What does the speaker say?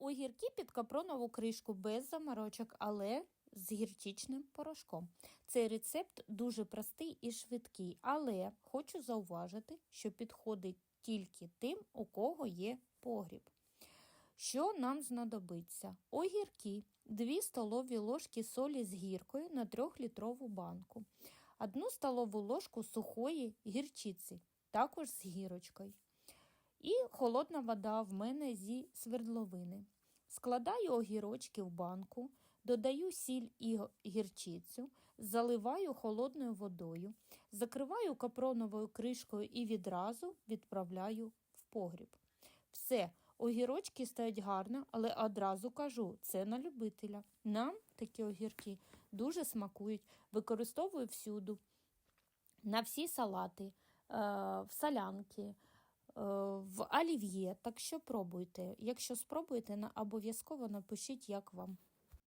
Огірки під капронову кришку без заморочок, але з гірчичним порошком. Цей рецепт дуже простий і швидкий, але хочу зауважити, що підходить тільки тим, у кого є погріб. Що нам знадобиться? Огірки, 2 столові ложки солі з гіркою на 3-літрову банку, 1 столову ложку сухої гірчиці, також з гірочкою. І холодна вода в мене зі свердловини. Складаю огірочки в банку, додаю сіль і гірчицю, заливаю холодною водою, закриваю капроновою кришкою і відразу відправляю в погріб. Все, огірочки стають гарно, але одразу кажу, це на любителя. Нам такі огірки дуже смакують, використовую всюду, на всі салати, е, в солянки, в олів'є. Так що пробуйте. Якщо спробуєте, обов'язково напишіть, як вам.